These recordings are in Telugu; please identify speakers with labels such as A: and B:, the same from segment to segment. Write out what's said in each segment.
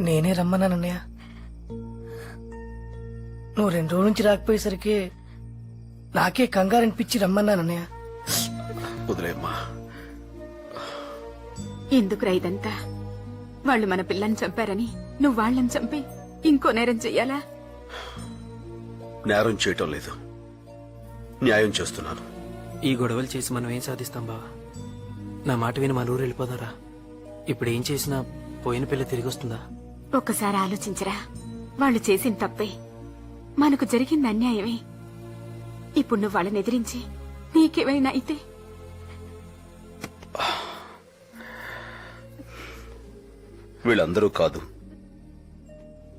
A: నేనే రమ్మన్నాను అన్నయ్య నువ్వు రెండు రోజుల నుంచి రాకపోయేసరికి నాకే కంగారు అనిపించి రమ్మన్నాను అన్నయ్య
B: వదిలేమ్మా.
C: ఎందుకురా ఇదంతా? వాళ్ళు మన పిల్లని చంపారని నువ్వు వాళ్ళని చంపి ఇంకో నేరం చెయ్యాలా?
B: నేరం చేయటం లేదు. న్యాయం చేస్తున్నాను.
D: ఈ గొడవలు చేసి మనం ఏం సాధిస్తాం బావా? నా మాట విని మన ఊరు వెళ్ళిపోదారా ఇప్పుడు ఏం చేసినా పోయిన పిల్ల తిరిగి వస్తుందా?
C: ఒక్కసారి ఆలోచించరా. వాళ్ళు చేసిన తప్పే. మనకు జరిగింది అన్యాయమే. ఇప్పుడు నువ్వు వాళ్ళని ఎదిరించి నీకేమైనా అయితే.
B: వీళ్ళందరూ కాదు.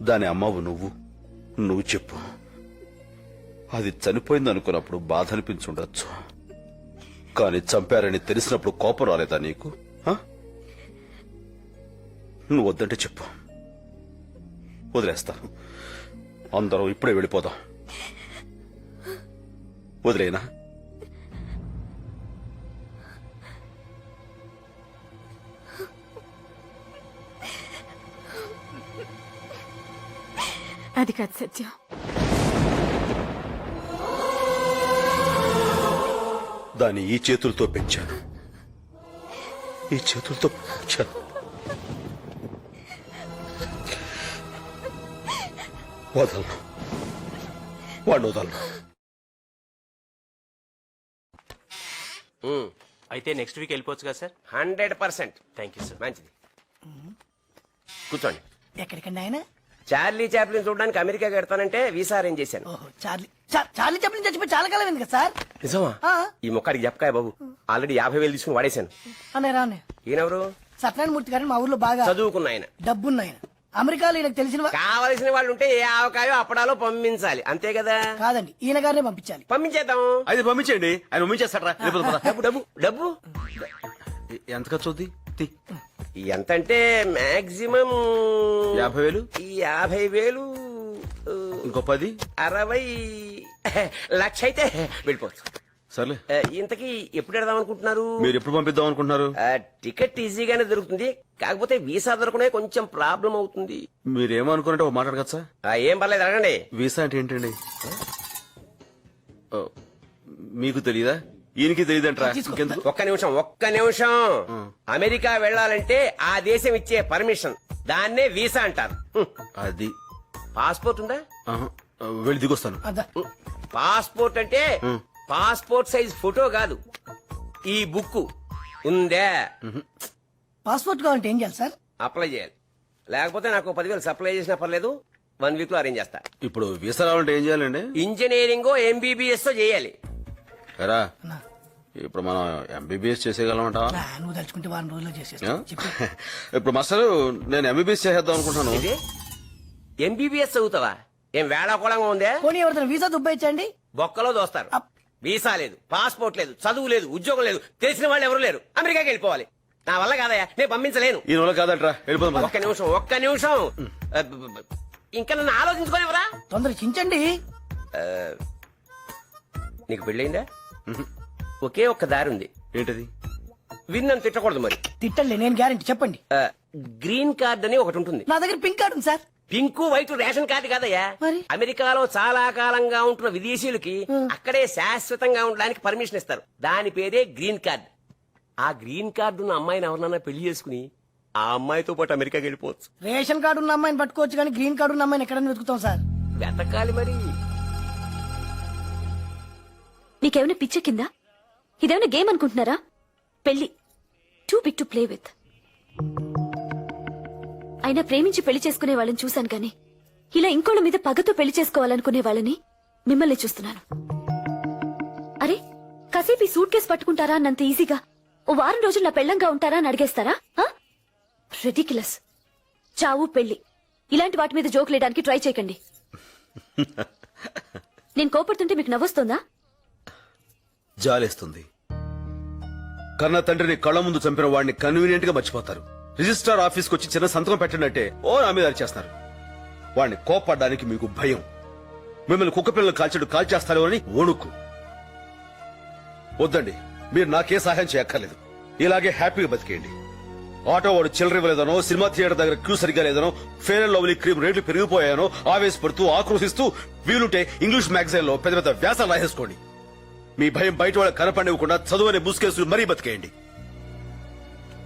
B: దాని అమ్మవు నువ్వు. నువ్వు చెప్పు. అది చనిపోయింది అనుకున్నప్పుడు బాధ అనిపించుండొచ్చు. కానీ చంపారని తెలిసినప్పుడు కోపం రాలేదా నీకు? ఆ? నువ్వు వద్దంటే చెప్పు. వదిలేస్తాను అందరం ఇప్పుడే వెళ్ళిపోదాం. వదిలేనా?
C: అది కాదు సత్యం.
B: దాన్ని ఈ చేతులతో పెంచాను. ఈ చేతులతో పెంచాను. వదలను. వాడిని వదలను.
E: అయితే నెక్స్ట్ వీక్ వెళ్ళిపోవచ్చు కదా sir?
F: Hundred percent.
E: Thank you sir
F: మంచిది. కూర్చోండి.
A: ఎక్కడికండి ఆయన?
F: చార్లీ చాప్లిన్ చూడడానికి అమెరికా కడతానంటే వీసా అరేంజ్ చేశాను.
A: ఓహో చార్లీ చా- చార్లీ చెప్పిన చచ్చిపోయి చాలా కాలం అయింది కదా సార్?
F: నిజమా?
A: ఆ.
F: ఈ మొక్కడికి చెప్పకాయ బాబు. ఆల్రెడీ యాభై వేలు తీసుకుని వాడేశాను.
A: అన్నయ్య రానే
F: ఈయనెవరు?
A: సత్యనారాయణ మూర్తి గారిని మా ఊర్లో బాగా
F: చదువుకున్న ఆయన.
A: డబ్బున్న ఆయన. అమెరికాలో ఈయనకు తెలిసిన వా-
F: కావలసిన వాళ్ళు ఉంటే ఏ ఆవకాయో అప్పడాలో పంపించాలి. అంతే కదా?
A: కాదండి ఈయన గారినే పంపించాలి.
F: పంపించేద్దాం.
B: అయితే పంపించండి ఆయన పంపించేస్తాడరా. పద.
F: డబ్బు డబ్బు డబ్బు.
B: ఎంత ఖర్చు అవుద్ది? తీ.
F: ఎంత అంటే మాక్సిమం
B: యాభై వేలు?
F: ఈ యాభై వేలు ఆ,
B: ఇంకో పది?
F: అరవై లక్ష అయితే వెళ్ళిపోవచ్చు.
B: సర్లే.
F: ఆ, ఇంతకీ ఎప్పుడు వెడదాం అనుకుంటున్నారు?
B: మీరు ఎప్పుడు పంపిద్దాం అనుకుంటున్నారు?
F: ఆ, టికెట్ ఈజీగానే దొరుకుతుంది. కాకపోతే వీసా దొరకనే కొంచెం ప్రాబ్లం అవుతుంది.
B: మీరేమనుకున్నట్టు ఒక మాట్లాడగచ్చా
F: ఆ, ఏం పర్లేదు అడగండి.
B: వీసా అంటే ఏంటండి? ఓ, మీకు తెలియదా ఈయనకి తెలియదంటరా ఇంకెందుకు?
F: ఒక్క నిమిషం ఒక్క నిమిషం. అమెరికా వెళ్ళాలంటే ఆ దేశం ఇచ్చే పర్మిషన్. దాన్నే వీసా అంటారు. హ్మ్.
B: అది.
F: పాస్పోర్ట్ ఉందా?
B: ఆహా. వెళ్ళి దిగొస్తాను.
F: పాస్పోర్ట్ అంటే పాస్పోర్ట్ సైజ్ ఫోటో కాదు ఈ బుక్ ఉందే.
A: పాస్పోర్ట్ కావాలంటే ఏం చేయాలి సార్?
F: అప్లై చేయాలి. లేకపోతే నాకు పదివేలు సప్లై చేసినా పర్లేదు వన్ వీక్లో అరేంజ్ చేస్తా.
B: ఇప్పుడు వీసా రావాలంటే ఏం చేయాలండి?
F: ఇంజనీరింగ్ ఎంబీబీఎస్ చేయాలి.
B: ఎరా
A: అన్నా,
B: ఇప్పుడు మనం ఎంబీబీఎస్ చేసేయగలమంటా?
A: నా, నువ్వు తలుచుకుంటే వారం రోజుల్లో చేసేస్తా. చెప్పు.
B: ఇప్పుడు మాస్టర్ నేను ఎంబీబీఎస్ చేసేద్దాం అనుకుంటున్నాను.
F: ఇది? ఎంబీబీఎస్ చదువుతావా? ఏం వేళాకోళంగా ఉందే?
A: పోనీ ఎవరితో వీసా దుబ్బాయించండి
F: బొక్కలో దోస్తారు.
A: అప్.
F: వీసా లేదు పాస్పోర్ట్ లేదు చదువు లేదు ఉద్యోగం లేదు తెలిసిన వాళ్ళు ఎవరు లేరు. అమెరికాకి వెళ్ళిపోవాలి. నా వల్ల కాదయ్యా నేను పంపించలేను.
B: ఈ కాదంట్రా వెళ్ళిపోదాం.
F: ఒక్క నిమిషం ఒక్క నిమిషం. ఇంకా నన్ను ఆలోచించుకోనివరా
A: తొందర చించండి.
F: నీకు పెళ్ళయిందా? ఒకే ఒక్క దారి ఉంది.
B: ఏంటది?
F: విన్నను తిట్టకూడదు మరి.
A: తిట్టండి నేను గ్యారంటీ చెప్పండి.
F: గ్రీన్ కార్డ్ అని ఒకటి ఉంటుంది.
A: నా దగ్గర పింక్ కార్డు ఉంది sir.
F: Pink white ration card కాదయ్యా.
A: మరి?
F: అమెరికాలో చాలా కాలంగా ఉంటున్న విదేశీయులకి అక్కడే శాశ్వతంగా ఉండడానికి పర్మిషన్ ఇస్తారు. దాని పేరే గ్రీన్ కార్డ్. ఆ గ్రీన్ కార్డు ఉన్న అమ్మాయిని ఎవరినన్నా పెళ్ళి చేసుకుని ఆ అమ్మాయితో పాటు అమెరికాకి వెళ్ళిపోవచ్చు.
A: రేషన్ కార్డు ఉన్న అమ్మాయిని పట్టుకోవచ్చు కానీ గ్రీన్ కార్డు ఉన్న అమ్మాయిని ఎక్కడైనా వెతుకుతాం సార్.
F: వెతకాలి మరి.
G: నీకేమైనా పిచ్చ కింద? ఇదేమైనా గేమ్ అనుకుంటున్నారా? పెళ్ళి too big to play with అయినా ప్రేమించి పెళ్ళి చేసుకునే వాళ్ళని చూశాను కానీ ఇలా ఇంకోళ్ళ మీద పగతో పెళ్ళి చేసుకోవాలనుకునే వాళ్ళని మిమ్మల్ని చూస్తున్నాను. అరే కసేపు ఈ సూట్ కేసు పట్టుకుంటారా అన్నంత ఈజీగా? ఓ వారం రోజులు నా పెళ్ళంగా ఉంటారా అని అడిగేస్తారా? రెడిక్యులస్ చావు పెళ్ళి ఇలాంటి వాటి మీద జోక్ లేయడానికి ట్రై చేయకండి. నేను కోపడుతుంటే మీకు నవ్వొస్తుందా?
B: జాలేస్తుంది. కన్న తండ్రిని కళ్ళ ముందు చంపిన వాడిని కన్వీనియంట్గా మర్చిపోతారు. రిజిస్ట్రార్ ఆఫీస్కి వచ్చి చిన్న సంతకం పెట్టండి ఓ నా మీద చేస్తున్నారు వాడిని కోపడ్డానికి మీకు భయం. మిమ్మల్ని కుక్క పిల్లలు కాల్చడు కాల్చేస్తారో అని ఓణుకు వద్దండి మీరు నాకే సహాయం చేయక్కర్లేదు. ఇలాగే హ్యాపీగా బతికేయండి. ఆటో వాడు చిల్లర ఇవ్వలేదనో సినిమా థియేటర్ దగ్గర క్యూ సరిగ్గా లేదనో ఫేర్ అండ్ లవ్లీ క్రీమ్ రేట్లు పెరిగిపోయానో ఆవేశపడుతూ ఆక్రోశిస్తూ వీలుంటే ఇంగ్లీష్ మ్యాగజైన్లో పెద్ద పెద్ద వ్యాసాలు రాసేసుకోండి. మీ భయం బయట వాళ్ళ కనపడివ్వకుండా చదువు అనే ముసుకేసులు మరీ బతికేయండి.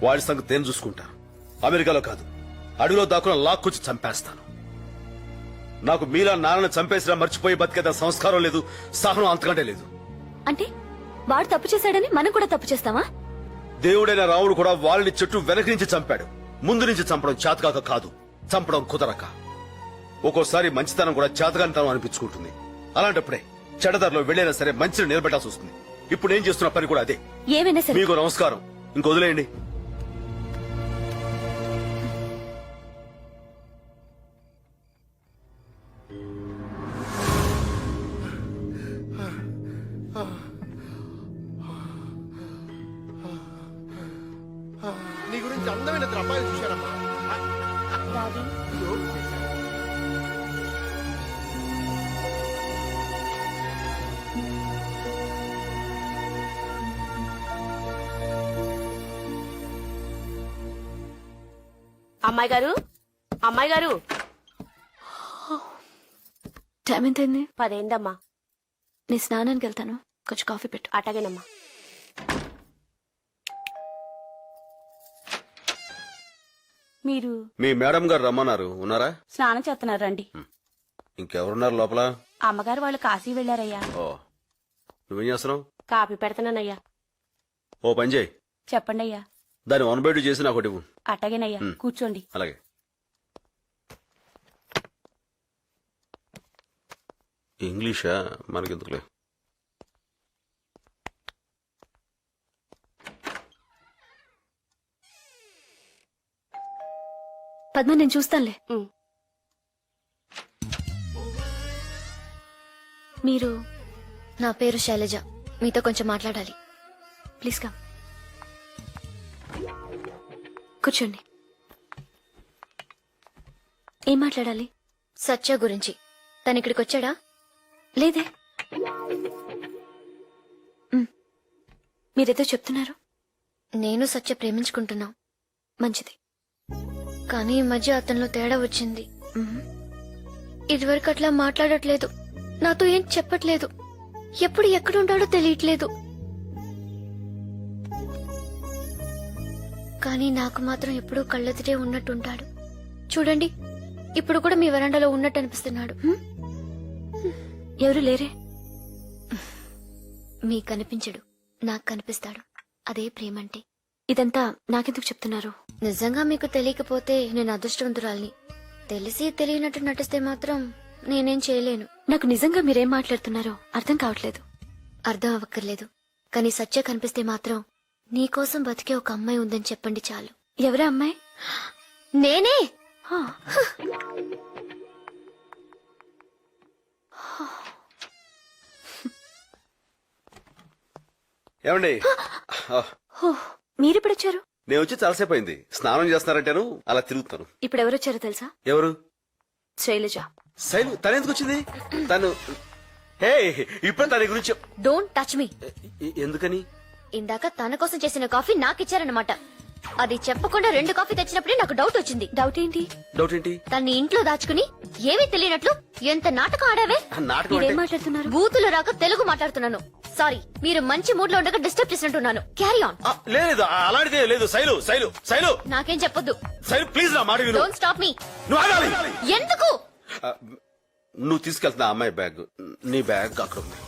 B: వాడి సంగతి నేను చూసుకుంటా అమెరికాలో కాదు. అడవిలో దాక్కున లాక్కొచ్చి చంపేస్తాను. నాకు మీలా నాన్నను చంపేసినా మర్చిపోయి బతికేత సంస్కారం లేదు సహనం అంతకంటే లేదు.
G: అంటే వాడు తప్పు చేశాడని మనం కూడా తప్పు చేస్తావా
B: దేవుడైన రాముడు కూడా వాళ్ళని చెట్టు వెనక నుంచి చంపాడు. ముందు నుంచి చంపడం చేతకాక కాదు చంపడం కుదరక. ఒక్కోసారి మంచితనం కూడా చేతకానితనం అనిపించుకుంటుంది. అలాంటప్పుడే చెడదారిలో వెళ్ళైనా సరే మంచిని నిలబెట్టాల్సి వస్తుంది. ఇప్పుడు నేను చేస్తున్న పని కూడా అదే.
G: ఏమైనా సరే.
B: మీకు నమస్కారం. ఇంకొదిలేయండి
H: నీ
C: అమ్మాయి గారు? అమ్మాయి గారు?
G: టైం ఎంతైంది?
C: పదేందమ్మా.
G: నేను స్నానానికి వెళ్తాను. కొంచెం కాఫీ పెట్టు.
C: అటగేనమ్మా మీరు
B: మీ మేడం గారు రమ్మన్నారు. ఉన్నారా?
C: స్నానం చేస్తున్నారు రండి.
B: ఇంకెవరున్నారు లోపల?
C: అమ్మగారు వాళ్ళు కాశీ వెళ్ళారయ్యా.
B: ఓ. నువ్వేం చేస్తున్నావు?
C: కాపీ పెడతానయ్యా
B: ఓ పని చేయి.
C: చెప్పండి అయ్యా
B: దాన్ని వన్ బై టూ చేసి నాకు ఒకటి ఇవ్వు.
C: అట్టగేనయ్యా. కూర్చోండి.
B: అలాగే. ఇంగ్లీషా? మనకెందుకులే?
G: పద్మ నేను చూస్తానులే.
C: ఉమ్.
G: మీరు
I: నా పేరు శైలజ. మీతో కొంచెం మాట్లాడాలి.
G: Please come. కూర్చోండి. ఏం మాట్లాడాలి?
I: సత్య గురించి. తను ఇక్కడికి వచ్చాడా?
G: లేదే. మీరేదో చెప్తున్నారు.
I: నేను సత్య ప్రేమించుకుంటున్నాం.
G: మంచిది.
I: కానీ ఈ మధ్య అతనిలో తేడా వచ్చింది. ఇదివరకు అట్లా మాట్లాడట్లేదు. నాతో ఏం చెప్పట్లేదు. ఎప్పుడు ఎక్కడుంటాడో తెలియట్లేదు. కానీ నాకు మాత్రం ఎప్పుడూ కళ్ళెదిరే ఉన్నట్టుంటాడు. చూడండి ఇప్పుడు కూడా మీ వరండాలో ఉన్నట్టు అనిపిస్తున్నాడు?
G: ఎవరు లేరే?
I: మీకు కనిపించడు నాకు కనిపిస్తాడు. అదే ప్రేమంటే.
G: ఇదంతా నాకెందుకు చెప్తున్నారు?
I: నిజంగా మీకు తెలియకపోతే నేను అదృష్టవంతురాల్ని. తెలిసి తెలియనట్టు నటిస్తే మాత్రం నేనేం చేయలేను.
G: నాకు నిజంగా మీరేం మాట్లాడుతున్నారో అర్థం కావట్లేదు.
I: అర్థం అవ్వక్కర్లేదు. కానీ సత్య కనిపిస్తే మాత్రం నీకోసం బతికే ఒక అమ్మాయి ఉందని చెప్పండి చాలు.
G: ఎవరా అమ్మాయి?
I: నేనే.
B: ఏమండి?
G: మీరెప్పుడు వచ్చారు
B: నేను వచ్చి చాలాసేపు అయింది. స్నానం చేస్తున్నారంటేను అలా తిరుగుతాను.
G: ఇప్పుడు ఎవరు వచ్చారో తెలుసా?
B: ఎవరు?
G: శైలజ.
B: శైలు తను ఎందుకు వచ్చింది తను హే ఇప్పుడు తన గురించి
I: డోంట్ టచ్ మీ
B: ఎందుకని?
I: ఇందాక తన కోసం చేసిన కాఫీ నాకు ఇచ్చారన్నమాట అది చెప్పకుండా రెండు కాఫీ తెచ్చినప్పుడే నాకు డౌట్ వచ్చింది.
G: డౌట్ ఏంటి?
B: డౌట్ ఏంటి?
I: తన్ని ఇంట్లో దాచుకుని ఏమీ తెలియనట్లు ఎంత నాటకం ఆడావే?
B: ఆ నాటకం
G: మీరేం
B: అంటే
G: మాట్లాడుతున్నారు?
I: బూతులు రాక తెలుగు మాట్లాడుతున్నాను. సారీ మీరు మంచి మూడ్లో ఉండగా డిస్టర్బ్ చేసినట్టున్నాను. క్యారీ ఆన్
B: ఆ, లేదు ఆ, అలాంటిదే లేదు. శైలు శైలు శైలు.
I: నాకేం చెప్పొద్దు.
B: శైలు ప్లీజ్ నా మాట విను.
I: డోంట్ స్టాప్ మీ
B: నువ్వు ఆగాలి.
I: ఎందుకు?
B: ఆ, నువ్వు తీసుకెళ్తున్న అమ్మాయి బ్యాగ్ నీ బ్యాగ్ అక్కడ ఉంది.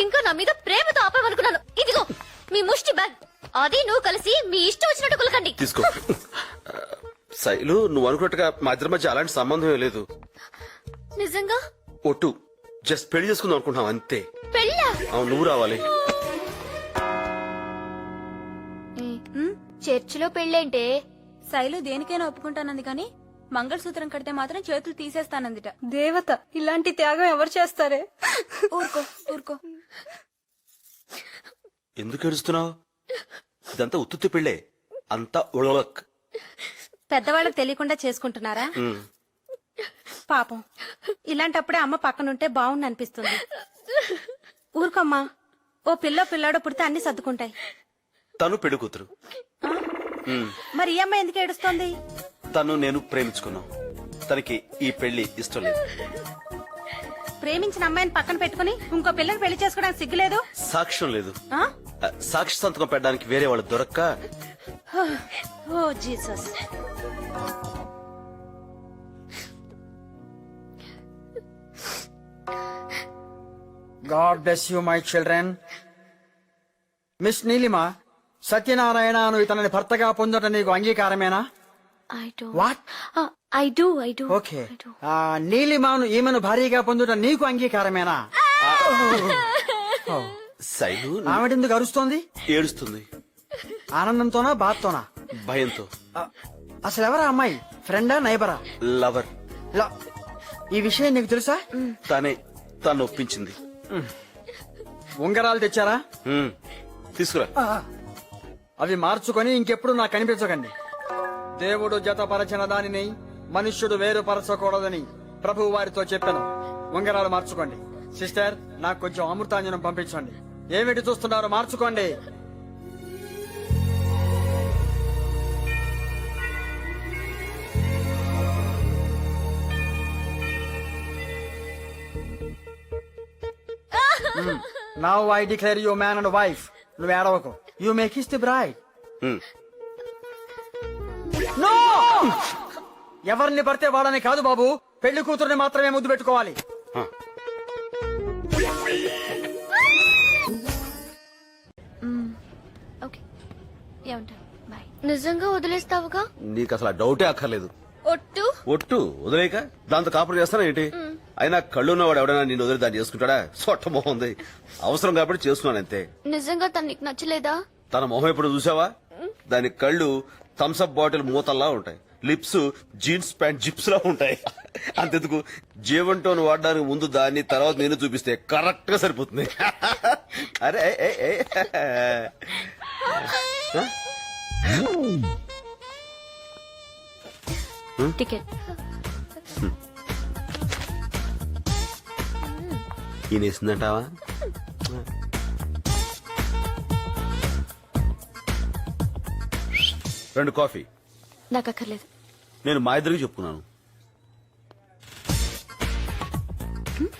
I: ఇంకా నా మీద ప్రేమతో ఆపామనుకున్నాను. ఇదిగో మీ ముష్టి బ్యాగ్. అది నువ్వు కలిసి మీ ఇష్టం వచ్చినట్టు కులకండి.
B: తీసుకో. శైలు నువ్వు అనుకున్నట్టుగా మా ఇద్దరి మధ్య అలాంటి సంబంధం ఏం లేదు.
I: నిజంగా?
B: ఒట్టు. జస్ట్ పెళ్ళి చేసుకుందాం అనుకుంటున్నాం అంతే.
I: పెళ్ళా?
B: అవును నువ్వు రావాలి.
I: చర్చిలో పెళ్ళేంటే?
C: శైలు దేనికైనా ఒప్పుకుంటానంది కానీ మంగళసూత్రం కడితే మాత్రం చేతులు తీసేస్తానందిట.
A: దేవత ఇలాంటి త్యాగం ఎవరు చేస్తారే?
C: ఊరుకో ఊరుకో.
B: ఎందుకు ఏడుస్తున్నావు? ఇదంతా ఉత్తుత్తి పెళ్ళే. అంతా ఉళలక్
J: పెద్దవాళ్ళకి తెలియకుండా చేసుకుంటున్నారా? పాపం. ఇలాంటప్పుడే అమ్మ పక్కనుంటే బాగుండు అనిపిస్తుంది ఊరుకోమ్మా ఓ పిల్ల పిల్లాడో పుడితే అన్ని సర్దుకుంటాయి.
B: తను పెళ్ళి కూతురు
J: మరి ఈ అమ్మాయి ఎందుకు ఏడుస్తోంది?
B: తను నేను ప్రేమించుకున్నాం. తనకి ఈ పెళ్ళి ఇష్టం లేదు.
J: ప్రేమించిన అమ్మాయిని పక్కన పెట్టుకుని ఇంకో పిల్లని పెళ్ళి చేసుకోవడానికి సిగ్గులేదు?
B: సాక్ష్యం లేదు.
J: ఆ?
B: ఆ, సాక్షి సంతకం పెట్టడానికి వేరే వాళ్ళు దొరక్క?
J: ఓ Jesus.
K: God bless you my children. Miss Neelima Satyanarayana నువ్వు ఇతనిని భర్తగా పొందటం నీకు అంగీకారమేనా?
I: I I do I do
K: okay నీలిమాను ఈమెను భారీగా పొందటం నీకు అంగీకారమేనా?
B: శైలు
K: ఆమెడెందుకు అరుస్తోంది?
B: ఏడుస్తుంది.
K: ఆనందంతోనా బాధతోనా?
B: భయంతో.
K: ఆ, అసలు ఎవరా అమ్మాయి ఫ్రెండా నైబరా
B: లవర్
K: లా- ఈ విషయం నీకు తెలుసా?
B: తనే తను ఒప్పించింది.
K: ఉంగరాలు తెచ్చారా?
B: తీసుకురా.
K: అవి మార్చుకొని ఇంకెప్పుడు నాకు కనిపించకండి. దేవుడు జతపరచిన దానిని మనుష్యుడు వేరుపరచకూడదని ప్రభు వారితో చెప్పాను. ఉంగరాలు మార్చుకోండి. సిస్టర్ నాకు కొంచెం అమృతాంజనం పంపించండి. ఏమిటి చూస్తున్నారు? మార్చుకోండి. Now I declare you man and wife నువ్వు ఏడవకు. You make is the bride ఎవరిని పడితే వాడని కాదు బాబు. పెళ్ళి కూతుర్ని మాత్రమే ముద్దు పెట్టుకోవాలి.
I: ఓకే. ఏమంటా బాయ్ నిజంగా వదిలేస్తావుగా?
B: నీకు అసలు డౌటే అక్కర్లేదు.
I: ఒట్టు?
B: ఒట్టు? వదిలేక దాంతో కాపురం చేస్తానా ఏంటి? అయినా కళ్ళున్నవాడు ఎవడైనా నేను వదిలి దాన్ని చేసుకుంటాడా? సొట్ట మొహం ఉంది అవసరం కాబట్టి చేస్తున్నాను అంతే.
I: నిజంగా తను నీకు నచ్చలేదా?
B: తన మొహం ఎప్పుడు చూసావా? దాని కళ్ళు థమ్స్అప్ బాటిల్ మూతల్లా ఉంటాయి. లిప్స్ జీన్స్ ప్యాంట్ జిప్స్ లా ఉంటాయి. అంతెందుకు? జీవన్ టోన్ వాడడానికి ముందు దాన్ని తర్వాత నేను చూపిస్తే కరెక్ట్గా సరిపోతుంది. అరే.
I: టికెట్.
B: ఈయనేసిందంటావా? రెండు కాఫీ.
I: నాకు అక్కర్లేదు
B: నేను మా ఇద్దరికి చెప్పుకున్నాను.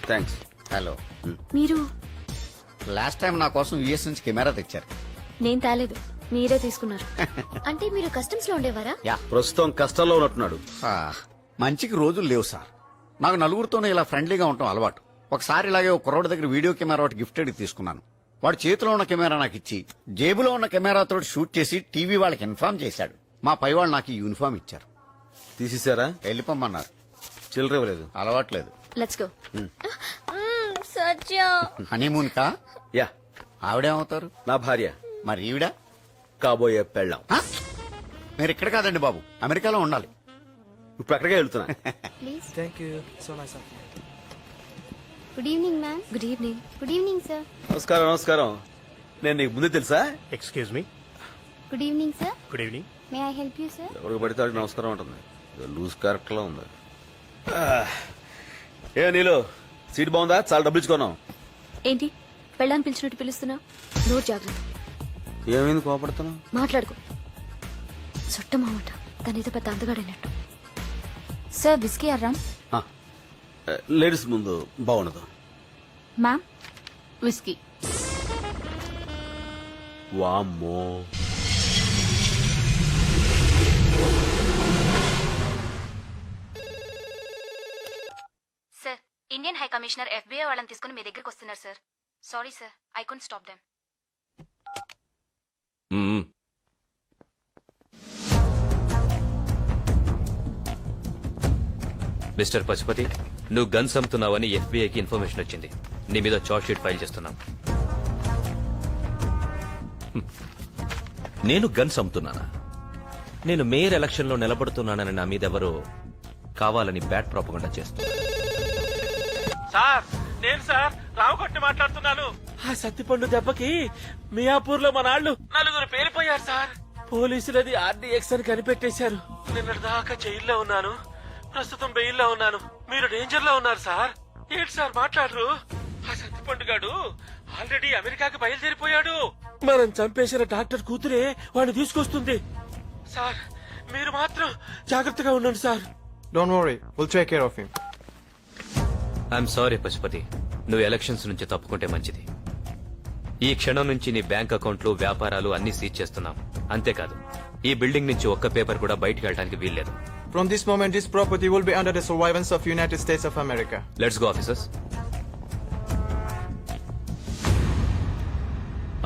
B: థ్యాంక్స్
H: హలో
I: మీరు?
H: లాస్ట్ టైం నా కోసం యుఎస్ నుంచి కెమెరా తెచ్చారు.
I: నేను తేలేదు. మీరే తీసుకున్నారు. అంటే మీరు కస్టమ్స్లో ఉండేవారా
B: ప్రస్తుతం కష్టాల్లో ఉన్నట్టున్నాడు.
H: ఆ, మంచికి రోజులు లేవు సార్. నాకు నలుగురితోనే ఇలా ఫ్రెండ్లీగా ఉండటం అలవాటు. ఒకసారి ఇలాగే ఒక కుర్రోడి దగ్గర వీడియో కెమెరా ఒకటి గిఫ్టెడ్ తీసుకున్నాను. వాడు చేతిలో ఉన్న కెమెరా నాకు ఇచ్చి జేబులో ఉన్న కెమెరాతో షూట్ చేసి టీవీ వాళ్ళకి ఇన్ఫార్మ్ చేశాడు. మా పై వాళ్ళు నాకు ఈ యూనిఫామ్ ఇచ్చారు.
B: తీసేశారా
H: వెళ్ళిపోమన్నారు
B: చిల్లర ఇవ్వలేదు.
H: అలవాట్లేదు.
I: Let's go Satya.
H: హనీమూన్ కా?
B: యా.
H: ఆవిడేమవుతారు?
B: నా భార్య.
H: మరి ఈవిడ?
B: కాబోయే పెళ్ళాం?
H: మీరు ఇక్కడ కాదండి బాబు. అమెరికాలో ఉండాలి.
B: ఇప్పుడు అక్కడికే వెళ్తున్నా.
I: Good evening ma'am good evening good evening sir
B: నమస్కారం నమస్కారం. నేను నీకు ముందే తెలుసా?
E: Excuse me
I: good evening sir
E: good evening
I: may I help you sir
B: ఎవరికి పడితే వాడికి నమస్కారం ఉంటుంది లూజ్ క్యారెక్టర్ లా ఉంది. ఆ, ఏ నీలో సీట్ బాగుందా? చాలా డబ్బులు ఇచ్చుకున్నాం
I: ఏంటి? పెళ్ళాన్ని పిలిచినట్టు పిలుస్తున్నా నోరు జాగ్రత్త.
B: ఏమైంది? కోపడుతున్నావు?
I: మాట్లాడుకో. చుట్ట మామట. తనేదో పెద్ద అందగాడైనట్టు. సార్ బిస్కీ అర్రామ్
B: లేడీస్ ముందు బాగుండదు.
I: మ్యామ్ విస్కీ
B: వామ్మో
G: sir Indian high commissioner FBI వాళ్ళని తీసుకుని మీ దగ్గరికి వస్తున్నారు sir. Sorry sir I can stop them
L: mister Pashupati నువ్వు గన్స్ అమ్ముతున్నావని ఎఫ్బీఐకి ఇన్ఫర్మేషన్ వచ్చింది. నీ మీద చార్జ్ షీట్ ఫైల్ చేస్తున్నాం.
E: నేను గన్స్ అమ్ముతున్నానా నేను మేయర్ ఎలక్షన్లో నిలబడుతున్నానని నా మీద ఎవరో కావాలని బ్యాట్ ప్రాపగండా చేస్తున్నారు.
D: సార్ నేను సార్ రామకొట్టి మాట్లాడుతున్నాను. ఆ సత్తిపండు దెబ్బకి మియాపూర్లో మా నాళ్ళు. నలుగురు పేలిపోయారు సార్. పోలీసులది ఆర్డీఎక్స్ అని కనిపెట్టేశారు. నిన్నటి దాకా జైల్లో ఉన్నాను. ప్రస్తుతం బెయిల్లో ఉన్నాను. మీరు డేంజర్లో ఉన్నారు సార్. ఏంటి సార్ మాట్లాడరు? ఆ సత్తిపండుగాడు ఆల్రెడీ అమెరికాకి బయలుదేరిపోయాడు. మనం చంపేసిన డాక్టర్ కూతురే వాడిని తీసుకొస్తుంది. సార్ మీరు మాత్రం జాగ్రత్తగా ఉండండి sir.
K: Don't worry will take care of him
L: I'm sorry Pashupati నువ్వు ఎలక్షన్స్ నుంచి తప్పుకుంటే మంచిది. ఈ క్షణం నుంచి నీ బ్యాంక్ అకౌంట్లు వ్యాపారాలు అన్ని సీజ్ చేస్తున్నాం. అంతేకాదు ఈ బిల్డింగ్ నుంచి ఒక్క పేపర్ కూడా బయటికి వెళ్ళడానికి వీల్లేదు.
K: From this moment this property will be under the surveillance of United States of America
L: let's go officers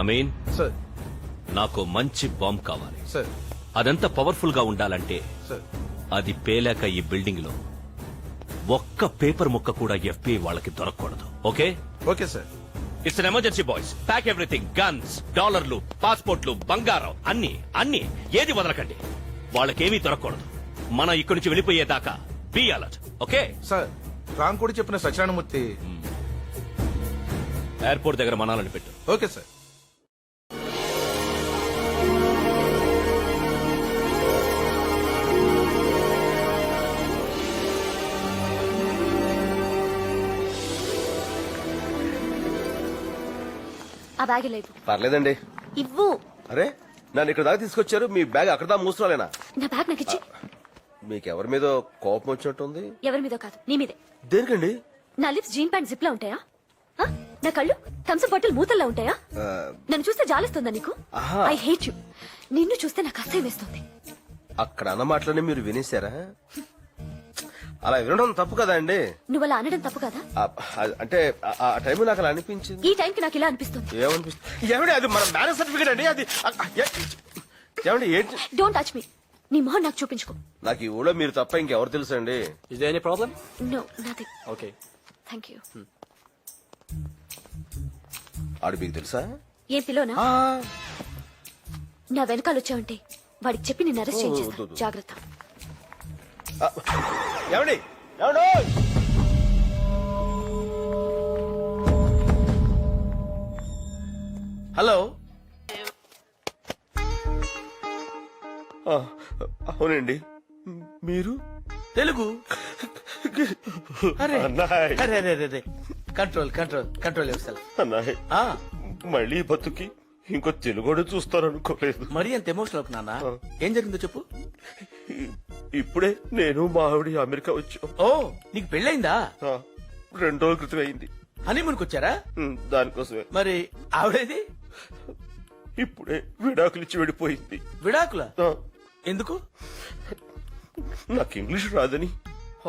E: Amin
K: sir
E: నాకు మంచి బాంబ్ కావాలి.
K: సార్
E: అదెంత పవర్ఫుల్గా ఉండాలంటే
K: సార్
E: అది పేలాక ఈ బిల్డింగ్లో ఒక్క పేపర్ ముక్క కూడా ఎఫ్బిఐ వాళ్ళకి దొరకకూడదు. Okay?
K: Okay sir.
E: It's an emergency boys pack everything guns డాలర్లు పాస్పోర్ట్లు బంగారం అన్ని అన్ని ఏది వదలకండి. వాళ్ళకేమీ దొరకకూడదు. మనం ఇక్కడి నుంచి వెళ్ళిపోయేదాకా be alert okay?
K: Sir Ram కూడా చెప్పిన సత్యనారాయణమూర్తి.
E: ఎయిర్పోర్ట్ దగ్గర మనాలని పెట్టు.
K: Okay sir.
G: ఆ బ్యాగ్ ఇవ్వు
B: పర్లేదండి.
G: ఇవ్వు.
B: అరే నన్ను ఇక్కడ దాకా తీసుకొచ్చారు. మీ బ్యాగ్ అక్కడ దాకా మూసుకోలేనా
G: నా బ్యాగ్ నాకు ఇచ్చి.
B: మీకు ఎవరి మీద కోపం వచ్చినట్టుంది?
G: ఎవరి మీదో కాదు నీ మీదే.
B: దేనికండి?
G: నా లిప్స్ జీన్ ప్యాంట్ జిప్ లా ఉంటాయా? ఆ? నా కళ్ళు థమ్స్ బాటిల్ మూతల్లా ఉంటాయా? నన్ను చూస్తే జాలిస్తుందా నీకు?
B: ఆహా.
G: I hate you. నిన్ను చూస్తే నాకు అసహ్యం వేస్తుంది.
B: అక్కడ అన్న మాటలని మీరు వినేశారా? అలా వినడం తప్పు కదా అండి?
G: నువ్వు అలా అనడం తప్పు కదా?
B: ఆ, ఆ- అంటే ఆ- ఆ టైం నాకు అలా అనిపించింది.
G: ఈ టైంకి నాకు ఇలా అనిపిస్తుంది.
B: ఏమనిపిస్తుంది? ఏమండి అది మన మ్యారేజ్ సర్టిఫికేట్ అండి అది ఆ, ఆ, ఏ- ఏమండి ఏంటి
G: డోంట్ టచ్ మీ నీ మొహం నాకు చూపించుకో.
B: నాకు ఈ ఊళ్ళో మీరు తప్ప ఇంకెవరు తెలుసు అండి
D: is any problem
G: no nothing
D: okay
G: thank you
B: ఆడు మీకు తెలుసా?
G: ఏం పిలోనా
B: ఆ,
G: నా వెనకాల వచ్చావంటే వాడికి చెప్పి నిన్ను అరెస్ట్ చేయించేస్తా.
B: వద్దు.
G: జాగ్రత్త.
B: ఏమండి? ఏమండి?
K: హలో?
B: అవునండి. మీరు?
A: తెలుగు? అరే
B: అన్నాయ్.
A: అరే అరే అరే, అరే. కంట్రోల్ కంట్రోల్ కంట్రోల్ యువర్
B: అన్నాయ్. మళ్ళీ ఈ బతుకి ఇంకో తెలుగుడు చూస్తారనుకోలేదు.
A: మరీ అంత ఎమోషనల్ నాన్న ఏం జరిగిందో చెప్పు.
B: ఇప్పుడే నేను మా ఆవిడ అమెరికా వచ్చాం.
A: ఓ నీకు పెళ్ళైందా?
B: ఆ, రెండు రోజుల క్రితం అయింది.
A: హనీమూన్కి వచ్చారా?
B: ఉమ్, దానికోసమే.
A: మరి ఆవిడేది?
B: ఇప్పుడే విడాకులు ఇచ్చి వెళ్ళిపోయింది.
A: విడాకుల?
B: ఆ,
A: ఎందుకు?
B: నాకు ఇంగ్లీష్ రాదని.